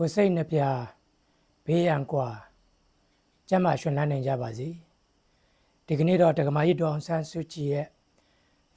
ကိုစိတ်နှပြဘေးရန်ကွာကျမ်းမာရှင်လန်းနိုင်ကြပါစေဒီကနေ့တော့တက္ကမကြီးဒေါအောင်ဆန်းစုကြည်ရဲ့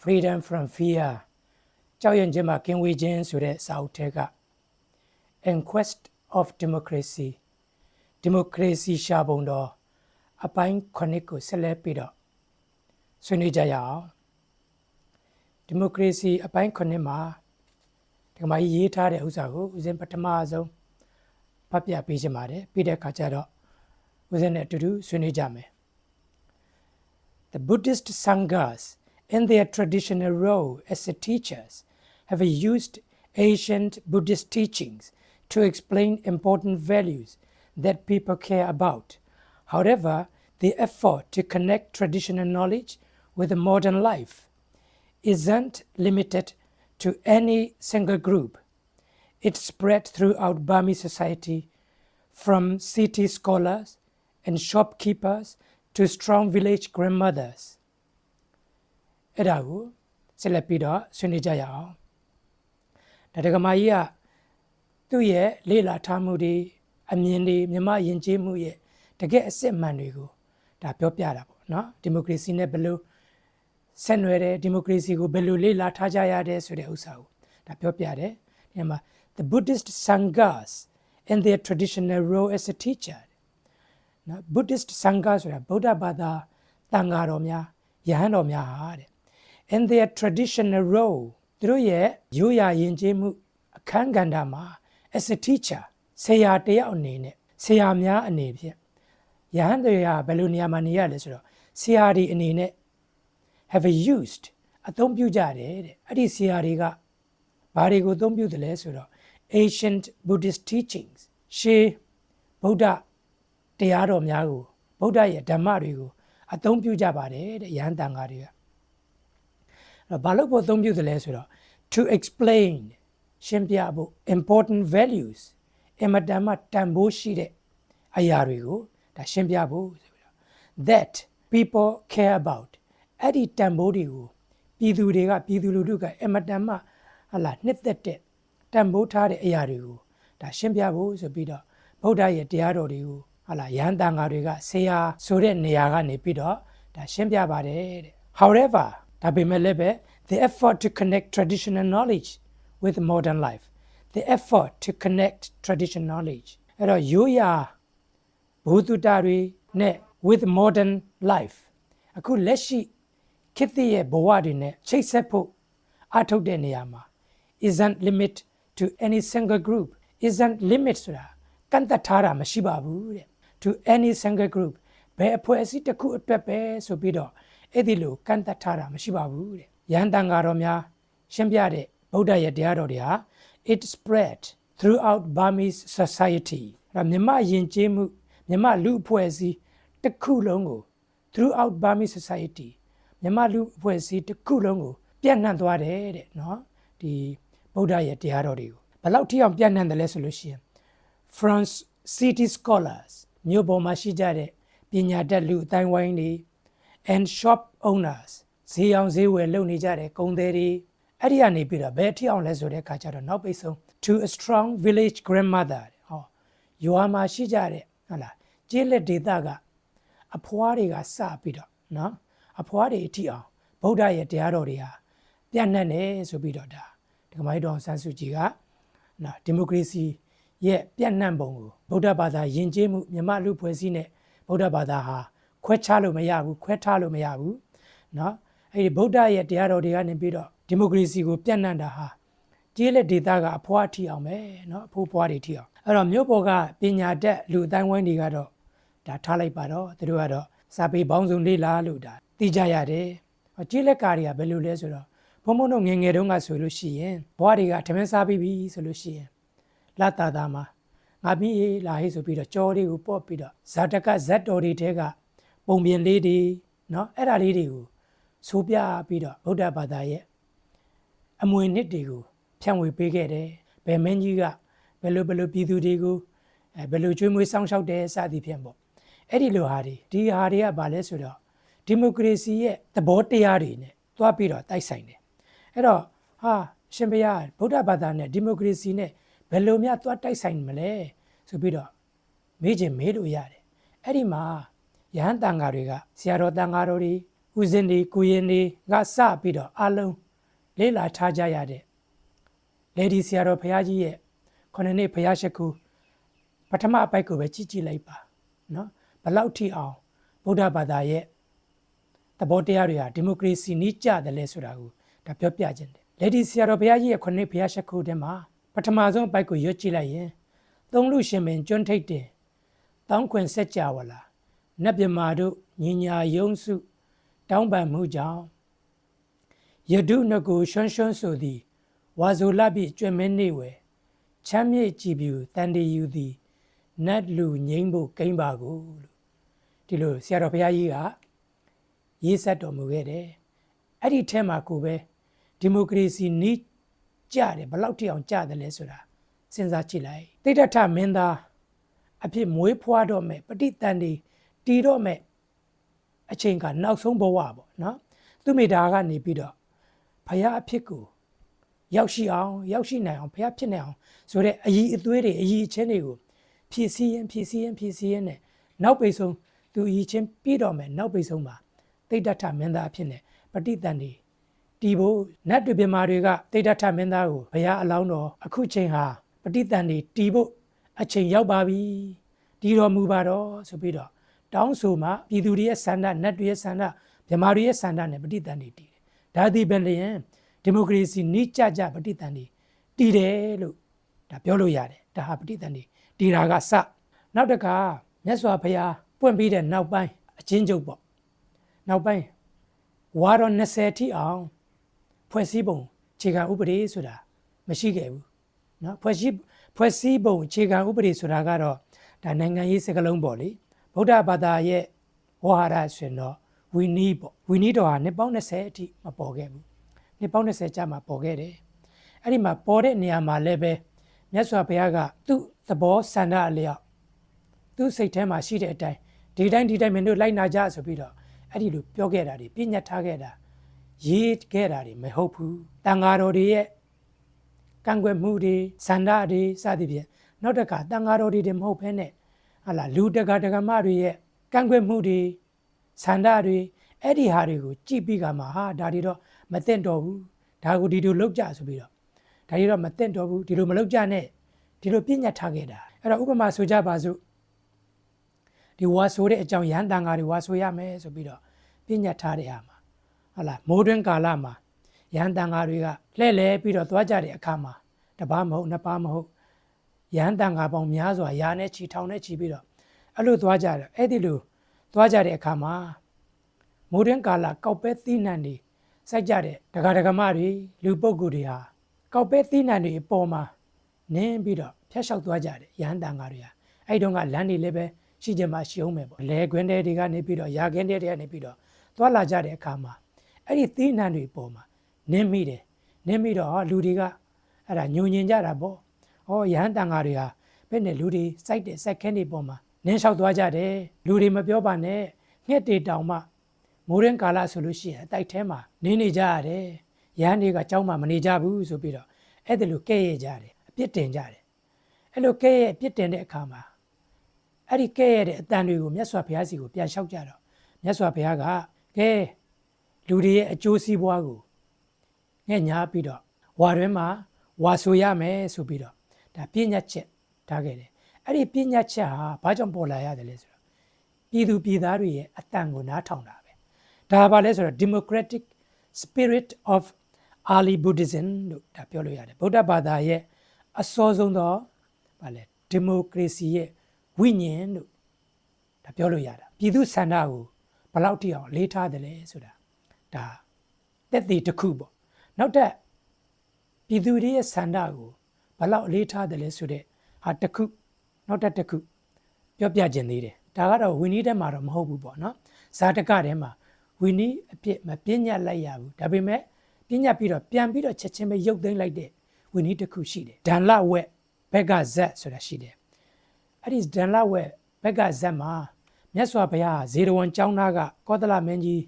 Freedom from Fear ကြောက်ရွံ့ခြင်းမှကင်းဝေးခြင်းဆိုတဲ့စာအုပ်ထဲက Inquest of Democracy ဒီမိုကရေစီရှာပုံတော်အပိုင်း9ကိုဆက်လက်ပြီးတော့ဆွေးနွေးကြရအောင်ဒီမိုကရေစီအပိုင်း9မှာဒီမှာရေးထားတဲ့ဥစ္စာကိုဦးဇင်းပထမဆုံး ဖတ်ပြပေးချင်ပါတယ်ပြီးတဲ့အခါကျတော့ဦးဇင်းနဲ့အတူတူဆွေးနွေးကြမယ် The Buddhist sanghas in their traditional role as teachers have used ancient Buddhist teachings to explain important values that people care about. However, the effort to connect traditional knowledge with modern life isn't limited to any single group. It spread throughout Burmese society from city scholars and shopkeepers to strong village grandmothers. အဲ့ဒါကိုဆက်လက်ပြီးတော့ဆွေးနွေးကြရအောင်။ဒါတက္ကမကြီးကသူ့ရဲ့လေ့လာထားမှုတွေအမြင်တွေမြမယဉ်ကျေးမှုရဲ့တကယ်အစစ်အမှန်တွေကိုဒါပြောပြတာပေါ့နော်။ဒီမိုကရေစီနဲ့ဘယ်လိုဆက်နွယ်တယ်ဒီမိုကရေစီကိုဘယ်လိုလေ့လာထားကြရတဲ့ဆိုတဲ့ဥစ္စာကိုဒါပြောပြတယ်။ဒီမှာ the Buddhist sanghas in their traditional role as a teacher နော် Buddhist sangha ဆိုတာဗုဒ္ဓဘာသာတန်ဃာတော်များယဟန်တော်များဟာတဲ့ in their traditional role သူတို့ရဲ့ရိုးရာယဉ်ကျေးမှုအခန်းကဏ္ဍမှာ as a teacher ဆရာတယောက်အနေနဲ့ဆရာများအနေဖြင့်ယဟန်တွေကဘယ်လိုနေရာမှာနေရလဲဆိုတော့ဆရာဒီအနေနဲ့ have used အသုံးပြုကြတယ်တဲ့အဲ့ဒီဆရာတွေကဘာတွေကိုအသုံးပြုတယ်လဲဆိုတော့ ancient buddhist teachings ရှေးဗုဒ္ဓတရားတော်များကိုဗုဒ္ဓရဲ့ဓမ္မတွေကိုအသုံးပြုကြပါတယ်တဲ့ယဟန်တန်ဃာတွေကအဲ့တော့ဘာလို့ဖို့အသုံးပြုတယ်လဲဆိုတော့ to explain ရှင်းပြဖို့ important values အမတန်မှတန်ဖိုးရှိတဲ့အရာတွေကိုဒါရှင်းပြဖို့ဆိုပြီးတော့ that people care about အဲ့ဒီတန်ဖိုးတွေကိုပြည်သူတွေကပြည်သူလူထုကအမတန်မှဟလာနှစ်သက်တဲ့ တန်ဖိုးထားတဲ့အရာတွေကိုဒါရှင်းပြဖို့ဆိုပြီးတော့ဗုဒ္ဓရဲ့တရားတော်တွေကိုဟလာရဟန်းတန်ဃာတွေကဆရာဆိုတဲ့နေရာကနေပြီးတော့ဒါရှင်းပြပါတယ်တဲ့ however ဒါပေမဲ့လည်းပဲ the effort to connect traditional knowledge with modern life the effort to connect traditional knowledge အဲ့တော့ရိုးရာဘုသူတာတွေနဲ့ with modern life အခုလက်ရှိခေတ်သစ်ရဲ့ဘဝတွေနဲ့ချိတ်ဆက်ဖို့အထုတ်တဲ့နေရာမှာ isn't limit to any single group isn't limit ဆိုတာကန့်သက်ထားတာမရှိပါဘူးတဲ့ to any single group ဘယ်အဖွဲ့အစည်းတစ်ခုအတွက်ပဲဆိုပြီးတော့အဲ့ဒီလိုကန့်သက်ထားတာမရှိပါဘူးတဲ့ရဟန်းတန်ဃာတော်များရှင်းပြတဲ့ဗုဒ္ဓရဲ့တရားတော်တွေဟာ it spread throughout Burmese society အဲ့မြမယဉ်ကျေးမှုမြမလူအဖွဲ့အစည်းတစ်ခုလုံးကို throughout Burmese society မြမလူအဖွဲ့အစည်းတစ်ခုလုံးကိုပြန့်နှံ့သွားတယ်တဲ့နော်ဒီ ဗုဒ္ဓရဲ့တရားတော်တွေကိုဘယ်လောက်ထိအောင်ပြန့်နှံ့တယ်လဲဆိုလို့ရှိရင် France city scholars မြို့ပေါ်မှာရှိကြတဲ့ပညာတတ်လူအတိုင်းဝိုင်းတွေ and shop owners ဈေးအောင်ဈေးဝယ်လုပ်နေကြတဲ့ကုန်သည်တွေအဲ့ဒီကနေပြီးတော့ဘယ်အထိအောင်လဲဆိုတဲ့အခါကျတော့နောက်ပိတ်ဆုံး to a strong village grandmother ဟောရွာမှာရှိကြတဲ့ဟုတ်လားကျေးလက်ဒေသကအဖွားတွေကစပြီးတော့နော်အဖွားတွေအထိအောင်ဗုဒ္ဓရဲ့တရားတော်တွေဟာပြန့်နှံ့တယ်ဆိုပြီးတော့ဒါ ဒကမိုက်တော်ဆန်းစုကြည်ကနော်ဒီမိုကရေစီရဲ့ပြန့်နှံ့ပုံကိုဗုဒ္ဓဘာသာယဉ်ကျေးမှုမြမလူဖွဲ့စည်းနဲ့ဗုဒ္ဓဘာသာဟာခွဲခြားလို့မရဘူးခွဲထားလို့မရဘူးနော်အဲ့ဒီဗုဒ္ဓရဲ့တရားတော်တွေကနေပြီးတော့ဒီမိုကရေစီကိုပြန့်နှံ့တာဟာကျေးလက်ဒေသကအဖွားထီအောင်ပဲနော်အဖိုးဖွားတွေထီအောင်အဲ့တော့မြို့ပေါ်ကပညာတတ်လူအတိုင်းဝိုင်းတွေကတော့ဒါထားလိုက်ပါတော့သူတို့ကတော့စာပေပေါင်းစုံလေးလားလို့ဒါသိကြရတယ်ကျေးလက်ကာတွေကဘယ်လိုလဲဆိုတော့ဘုံဘုံတို့ငယ်ငယ်တုန်းကဆိုလို့ရှိရင်ဘွားတွေကထမင်းစားပြီးပြီဆိုလို့ရှိရင်လာတာတာမှာငါပြီးရေးလာဟေးဆိုပြီးတော့ကြော်လေးကိုပေါ့ပြီးတော့ဇာတကဇတ်တော်တွေတဲကပုံပြင်လေးတွေเนาะအဲ့ဒါလေးတွေကိုဆိုပြပြီးတော့ဗုဒ္ဓဘာသာရဲ့အမွေနှစ်တွေကိုဖြန့်ဝေပေးခဲ့တယ်။ဘယ်မင်းကြီးကဘယ်လိုဘယ်လိုပြည်သူတွေကိုအဲဘယ်လိုကျွေးမွေးစောင့်ရှောက်တယ်စသည်ဖြင့်ပေါ့။အဲ့ဒီလိုဟာတွေဒီဟာတွေကဘာလဲဆိုတော့ဒီမိုကရေစီရဲ့သဘောတရားတွေနဲ့တွားပြီးတော့တိုက်ဆိုင်တယ်။ အဲ့တော့ဟာရှင်ဘုရားဗုဒ္ဓဘာသာနဲ့ဒီမိုကရေစီနဲ့ဘယ်လိုများသွားတိုက်ဆိုင်မလဲဆိုပြီးတော့မေးချင်မေးလို့ရတယ်အဲ့ဒီမှာယဟန်တန်ဃာတွေကဆရာတော်တန်ဃာတော်တွေဦးဇင်းတွေကိုရင်တွေကစပြီးတော့အလုံးလေးလာထားကြရတဲ့လေဒီဆရာတော်ဘုရားကြီးရဲ့ခုနှစ်နှစ်ဘုရားရှိခိုးပထမအပိုက်ကိုပဲကြည့်ကြည့်လိုက်ပါနော်ဘလောက်ထိအောင်ဗုဒ္ဓဘာသာရဲ့သဘောတရားတွေဟာဒီမိုကရေစီနည်းကျတယ်လဲဆိုတာကို ဒါပြောပြခြင်းတယ်လေဒီဆရာတော်ဘုရားကြီးရဲ့ခုနှစ်ဘုရားရှိခိုးတဲ့မှာပထမဆုံးအပိုက်ကိုရွတ်ကြည့်လိုက်ရင်သုံးလူရှင်မင်းကျွန်းထိတ်တယ်တောင်းခွင်ဆက်ကြဝလာနတ်မြမာတို့ညီညာယုံစု တောင်းပန်မှုကြောင့်ယဒုနကိုရွှန်းရွှန်းဆိုသည်ဝါဇိုလပိကျွဲ့မဲနေဝဲချမ်းမြေ့ကြည်ပြူတန်တေယူသည်နတ်လူငိမ့်ဖို့ကိမ့်ပါကိုလို့ဒီလိုဆရာတော်ဘုရားကြီးကရေးဆက်တော်မူခဲ့တယ်အဲ့ဒီထဲမှာကိုပဲ ဒီမိုကရေစီနီးကြတယ်ဘယ်လောက်ထိအောင်ကြတယ်လဲဆိုတာစဉ်းစားကြည့်လိုက်တိဋ္ဌထမင်းသားအဖြစ်မွေးဖွားတော့မယ်ပဋိတန်ဒီတီတော့မယ်အချိန်ကနောက်ဆုံးဘဝပေါ့နော်သူမိသားကနေပြီးတော့ဖယားအဖြစ်ကိုရောက်ရှိအောင်ရောက်ရှိနိုင်အောင်ဖယားဖြစ်နိုင်အောင်ဆိုတဲ့အည်အသွေးတွေအည်အချင်းတွေကိုဖြည့်ဆည်းရင်ဖြည့်ဆည်းရင်ဖြည့်ဆည်းရင်နဲ့နောက်ပိတ်ဆုံးသူအည်ချင်းပြီးတော့မယ်နောက်ပိတ်ဆုံးမှာတိဋ္ဌထမင်းသားအဖြစ်နဲ့ပဋိတန်ဒီ တီဖို့နတ်တွေပြမာတွေကတိဋ္ဌထမင်းသားကိုဘုရားအလောင်းတော်အခုချိန်ဟာပဋိတန်ဒီတီဖို့အချိန်ရောက်ပါပြီတီတော်မူပါတော့ဆိုပြီးတော့တောင်းဆိုမှပြည်သူတွေရဲ့ဆန္ဒနတ်တွေရဲ့ဆန္ဒမြမာတွေရဲ့ဆန္ဒနဲ့ပဋိတန်ဒီတီတယ်ဒါသည်ပဲလျင်ဒီမိုကရေစီနိကြကြပဋိတန်ဒီတီတယ်လို့ဒါပြောလို့ရတယ်ဒါဟာပဋိတန်ဒီတီတာကစနောက်တကမြတ်စွာဘုရားပွင့်ပြီးတဲ့နောက်ပိုင်းအချင်းချုပ်ပေါ့နောက်ပိုင်းဝါတော်20ထိအောင် ဖွဲ့စည်းပုံခြေခံဥပဒေဆိုတာမရှိခဲ့ဘူးเนาะဖွဲ့စည်းဖွဲ့စည်းပုံခြေခံဥပဒေဆိုတာကတော့ဒါနိုင်ငံရေးစကားလုံးပေါ့လေဗုဒ္ဓဘာသာရဲ့ဝါဟာရဆိုရင်တော့ဝီနီးပေါ့ဝီနီးတော်ဟာနှစ်ပေါင်း20အထိမပေါ်ခဲ့ဘူးနှစ်ပေါင်း20ကြာမှပေါ်ခဲ့တယ်အဲ့ဒီမှာပေါ်တဲ့နေရာမှာလည်းပဲမြတ်စွာဘုရားကသူ့သဘောဆန္ဒအလျောက်သူ့စိတ်ထဲမှာရှိတဲ့အတိုင်းဒီတိုင်းဒီတိုင်းမင်းတို့လိုက်နာကြဆိုပြီးတော့အဲ့ဒီလိုပြောခဲ့တာတွေပြညတ်ထားခဲ့တာ ရေးခဲ့တာတွေမဟုတ်ဘူးတန်ဃာတော်တွေရဲ့ကန့်ကွက်မှုတွေစန္ဒတွေစသဖြင့်နောက်တစ်ခါတန်ဃာတော်တွေတွေမဟုတ်ဘဲနဲ့ဟာလာလူတကာတကမတွေရဲ့ကန့်ကွက်မှုတွေစန္ဒတွေအဲ့ဒီဟာတွေကိုကြည့်ပြီးကမှဟာဒါတွေတော့မသင့်တော်ဘူးဒါကိုဒီလိုလောက်ကြဆိုပြီးတော့ဒါတွေတော့မသင့်တော်ဘူးဒီလိုမလောက်ကြနဲ့ဒီလိုပြညတ်ထားခဲ့တာအဲ့တော့ဥပမာဆိုကြပါစို့ဒီဝါဆိုတဲ့အကြောင်းရန်တန်ဃာတွေဝါဆိုရမယ်ဆိုပြီးတော့ပြညတ်ထားတဲ့အားမှာ ဟုတ်လားမိုးတွင်းကာလမှာရန်တန်ဃာတွေကလှဲ့လဲပြီးတော့သွားကြတဲ့အခါမှာတစ်ပါးမဟုတ်နှစ်ပါးမဟုတ်ရန်တန်ဃာပေါင်းများစွာရာနဲ့ချီထောင်နဲ့ချီပြီးတော့အဲ့လိုသွားကြတယ်အဲ့ဒီလိုသွားကြတဲ့အခါမှာမိုးတွင်းကာလကောက်ပဲသီးနှံတွေစိုက်ကြတဲ့ဒကာဒကမတွေလူပုဂ္ဂိုလ်တွေဟာကောက်ပဲသီးနှံတွေအပေါ်မှာနင်းပြီးတော့ဖျက်လျှောက်သွားကြတယ်ရဟန်းတန်ဃာတွေဟာအဲ့တုန်းကလမ်းတွေလည်းပဲရှိကြမှာရှုံးမယ်ပေါ့လဲခွင်းတဲ့တွေကနေပြီးတော့ရာခင်းတဲ့တွေကနေပြီးတော့သွားလာကြတဲ့အခါမှာ အဲ့ဒီသီးနှံတွေပေါ်မှာနင်းမိတယ်နင်းမိတော့လူတွေကအဲ့ဒါညုံညင်ကြတာပေါ့ဩရဟန်းတန်ဃာတွေဟာဘယ်နဲ့လူတွေစိုက်တဲ့စိုက်ခင်းတွေပေါ်မှာနင်းလျှောက်သွားကြတယ်လူတွေမပြောပါနဲ့ငှက်တွေတောင်မှမိုးရင်ကာလဆိုလို့ရှိရင်အတိုက်ထဲမှာနေနေကြရတယ်ရဟန်းတွေကကြောင်းမှမနေကြဘူးဆိုပြီးတော့အဲ့ဒါလိုကဲ့ရဲ့ကြတယ်အပြစ်တင်ကြတယ်အဲ့လိုကဲ့ရဲ့အပြစ်တင်တဲ့အခါမှာအဲ့ဒီကဲ့ရဲ့တဲ့အတန်တွေကိုမြတ်စွာဘုရားစီကိုပြန်လျှောက်ကြတော့မြတ်စွာဘုရားကကဲ လူတွေရဲ့အကျိုးစီးပွားကိုငဲ့ညာပြီးတော့ဝါတွင်မှာဝါဆိုရမယ်ဆိုပြီးတော့ဒါပြညတ်ချက်ထားခဲ့တယ်အဲ့ဒီပြညတ်ချက်ဟာဘာကြောင့်ပေါ်လာရတယ်လဲဆိုတော့ပြည်သူပြည်သားတွေရဲ့အတန်ကိုနားထောင်တာပဲဒါဘာလဲဆိုတော့ democratic spirit of early buddhism လို့ဒါပြောလို့ရတယ်ဗုဒ္ဓဘာသာရဲ့အစောဆုံးသောဘာလဲဒီမိုကရေစီရဲ့ဝိညာဉ်လို့ဒါပြောလို့ရတာပြည်သူဆန္ဒကိုဘယ်လောက်ထိအောင်လေးထားတယ်လဲဆိုတာ ဒါတက်တည်တစ်ခုပေါ့နောက်တက်ပြည်သူတွေရဲ့ဆန္ဒကိုဘယ်လောက်အလေးထားတယ်လဲဆိုတဲ့ဟာတစ်ခုနောက်တက်တစ်ခုပြောပြခြင်းသေးတယ်ဒါကတော့ဝီနီးထဲမှာတော့မဟုတ်ဘူးပေါ့နော်ဇာတကထဲမှာဝီနီးအဖြစ်မပြညတ်လိုက်ရဘူးဒါပေမဲ့ပြညတ်ပြီးတော့ပြန်ပြီးတော့ချက်ချင်းပဲရုပ်သိမ်းလိုက်တဲ့ဝီနီးတစ်ခုရှိတယ်ဒန်လဝက်ဘက်ကဇက်ဆိုတာရှိတယ်အဲ့ဒီဒန်လဝက်ဘက်ကဇက်မှာမြတ်စွာဘုရားဇေရဝံကျောင်းသားကကောသလမင်းကြီး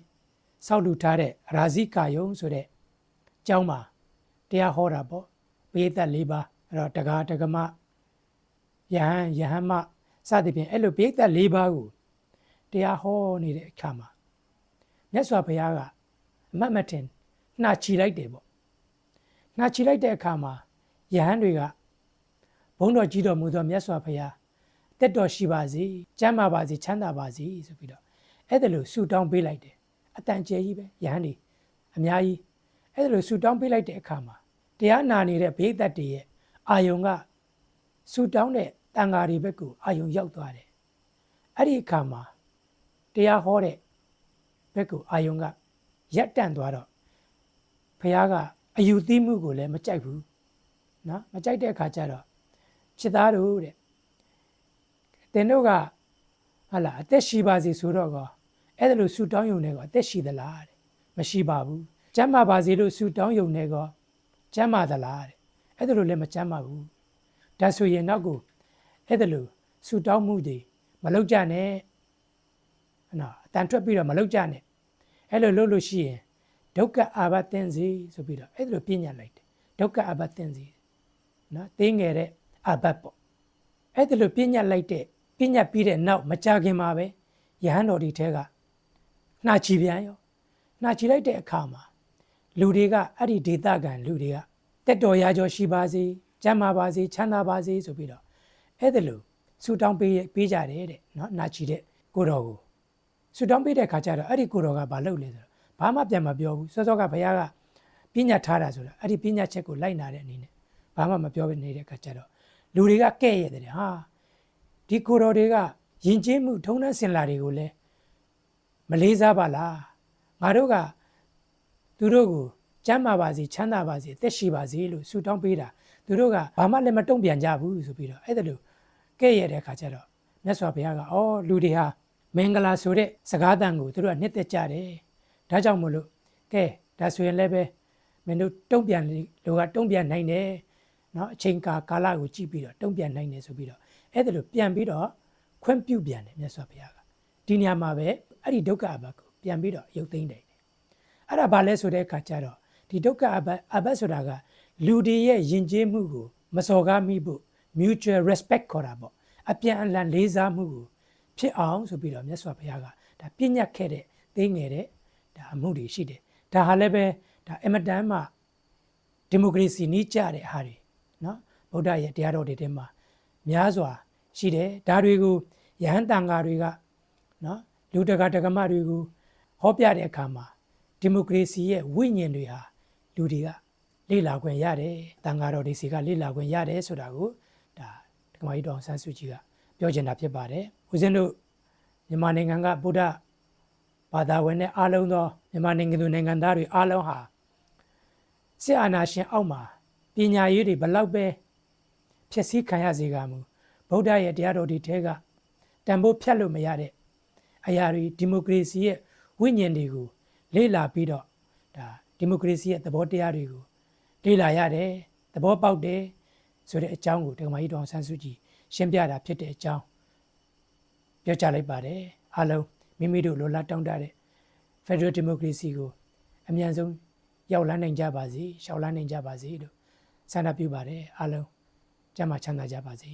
စောက်လူထားတဲ့ရာဇိကာယုံဆိုတဲ့ကျောင်းမှာတရားဟောတာပေါ့ဘေးသက်၄ပါးအဲ့တော့တကားတကမယဟန်ယဟန်မစသဖြင့်အဲ့လိုပိဋက၄ပါးကိုတရားဟောနေတဲ့အခါမှာမြတ်စွာဘုရားကအမတ်မတင်နှာချီလိုက်တယ်ပေါ့နှာချီလိုက်တဲ့အခါမှာယဟန်တွေကဘုန်းတော်ကြီးတော်မူသောမြတ်စွာဘုရားတက်တော်ရှိပါစေကျမ်းမာပါစေချမ်းသာပါစေဆိုပြီးတော့အဲ့ဒါလို့ဆုတောင်းပေးလိုက်တယ် အတန်ကျဲကြီးပဲယဟန်တွေအများကြီးအဲ့ဒါလို့ဆုတောင်းပေးလိုက်တဲ့အခါမှာတရားနာနေတဲ့ဘိသက်တွေရဲ့အာယုံကဆုတောင်းတဲ့တန်ဃာတွေဘက်ကိုအာယုံရောက်သွားတယ်အဲ့ဒီအခါမှာတရားဟောတဲ့ဘက်ကိုအာယုံကရက်တန့်သွားတော့ဖះကအယူသီးမှုကိုလည်းမကြိုက်ဘူးနော်မကြိုက်တဲ့အခါကျတော့ချစ်သားတို့တဲ့တင်တို့ကဟာလာအသက်ရှိပါစေဆိုတော့ကော အဲ့ဒါလို့ဆူတောင်းယုံနေကောအသက်ရှိသလားတဲ့မရှိပါဘူးကျမ်းမာပါစေလို့ဆူတောင်းယုံနေကောကျမ်းမာသလားတဲ့အဲ့ဒါလို့လည်းမကျမ်းမာဘူးဒါဆိုရင်နောက်ကိုအဲ့ဒါလို့ဆူတောင်းမှုတွေမလုပ်ကြနဲ့နော်အတန်ထွက်ပြီးတော့မလုပ်ကြနဲ့အဲ့လိုလုပ်လို့ရှိရင်ဒုက္ခအာဘသင်စီဆိုပြီးတော့အဲ့ဒါလိုပြညတ်လိုက်တယ်ဒုက္ခအာဘသင်စီနော်တင်းငယ်တဲ့အာဘတ်ပေါ့အဲ့ဒါလိုပြညတ်လိုက်တဲ့ပြညတ်ပြီးတဲ့နောက်မကြခင်မှာပဲယဟန်တော်ဒီထဲက နှာချီပြန်ရောနှာချီလိုက်တဲ့အခါမှာလူတွေကအဲ့ဒီဒေသခံလူတွေကတက်တော်ရာကျော်ရှိပါစေကျမ်းမာပါစေချမ်းသာပါစေဆိုပြီးတော့အဲ့ဒါလိုဆူတောင်းပေးပေးကြတယ်တဲ့နော်နှာချီတဲ့ကိုတော်ကိုဆူတောင်းပေးတဲ့ခါကျတော့အဲ့ဒီကိုတော်ကဘာလုပ်လဲဆိုတော့ဘာမှပြန်မပြောဘူးစောစောကဘုရားကပညာထားတာဆိုတော့အဲ့ဒီပညာချက်ကိုလိုက်နာတဲ့အနေနဲ့ဘာမှမပြောဘဲနေတဲ့ခါကျတော့လူတွေကကဲ့ရဲ့တယ်ဟာဒီကိုတော်တွေကယဉ်ကျေးမှုထုံးတမ်းစင်လာတွေကိုလည်း မလေးစားပါလားငါတို့ကသူတို့ကိုကျမ်းမာပါစေချမ်းသာပါစေအသက်ရှိပါစေလို့ဆုတောင်းပေးတာသူတို့ကဘာမှလည်းမတုံ့ပြန်ကြဘူးဆိုပြီးတော့အဲ့ဒါလို့ကဲ့ရဲ့တဲ့ခါကျတော့မြတ်စွာဘုရားကအော်လူတွေဟာမင်္ဂလာဆိုတဲ့စကားတန်ကိုသူတို့ကနှစ်သက်ကြတယ်ဒါကြောင့်မို့လို့ကဲဒါဆိုရင်လည်းပဲမင်းတို့တုံ့ပြန်လူကတုံ့ပြန်နိုင်တယ်เนาะအချိန်ကာကာလကိုကြည့်ပြီးတော့တုံ့ပြန်နိုင်တယ်ဆိုပြီးတော့အဲ့ဒါလို့ပြန်ပြီးတော့ခွင့်ပြုပြန်တယ်မြတ်စွာဘုရားကဒီနေရာမှာပဲ အဲ့ဒီဒုက္ခအဘတ်ကိုပြန်ပြီးတော့ရုပ်သိမ်းတယ်အဲ့ဒါဘာလဲဆိုတဲ့အခါကျတော့ဒီဒုက္ခအဘတ်အဘတ်ဆိုတာကလူတွေရဲ့ယဉ်ကျေးမှုကိုမစော်ကားမိဖို့ mutual respect ခေါ်တာပေါ့အပြန်အလှန်လေးစားမှုကိုဖြစ်အောင်ဆိုပြီးတော့မြတ်စွာဘုရားကဒါပြညတ်ခဲ့တဲ့သိငယ်တဲ့ဒါအမှုတွေရှိတယ်ဒါဟာလည်းပဲဒါအမတန်မှဒီမိုကရေစီနီးကြတဲ့အားတွေနော်ဗုဒ္ဓရဲ့တရားတော်တွေထဲမှာများစွာရှိတယ်ဒါတွေကိုယဟန်တန်ဃာတွေကနော် လူတကာတက္ကမတွေကိုဟောပြတဲ့အခါမှာဒီမိုကရေစီရဲ့ဝိညာဉ်တွေဟာလူတွေကလေ့လာခွင့်ရတယ်တန်ဃာတော်တွေစီကလေ့လာခွင့်ရတယ်ဆိုတာကိုဒါဒကမကြီးတော်ဆန်းစုကြည်ကပြောချင်တာဖြစ်ပါတယ်ဦးဇင်းတို့မြန်မာနိုင်ငံကဗုဒ္ဓဘာသာဝင်တဲ့အားလုံးသောမြန်မာနိုင်ငံသူနိုင်ငံသားတွေအားလုံးဟာစစ်အာဏာရှင်အောက်မှာပညာရေးတွေဘလောက်ပဲဖြစ်စည်းခံရစေကမူဗုဒ္ဓရဲ့တရားတော်တွေထဲကတန်ဖိုးဖြတ်လို့မရတဲ့ အရာတွေဒီမိုကရေစီရဲ့ဝိညာဉ်တွေကိုလေ့လာပြီးတော့ဒါဒီမိုကရေစီရဲ့သဘောတရားတွေကိုလေ့လာရတယ်သဘောပေါက်တယ်ဆိုတဲ့အကြောင်းကိုဒကမာကြီးတော်ဆန်းစုကြည်ရှင်းပြတာဖြစ်တဲ့အကြောင်းပြောကြားလိုက်ပါတယ်အားလုံးမိမိတို့လိုလားတောင်းတတဲ့ Federal Democracy ကိုအမြန်ဆုံးရောက်လန်းနိုင်ကြပါစေရှောက်လန်းနိုင်ကြပါစေလို့ဆန္ဒပြုပါတယ်အားလုံးကျမ်းမာချမ်းသာကြပါစေ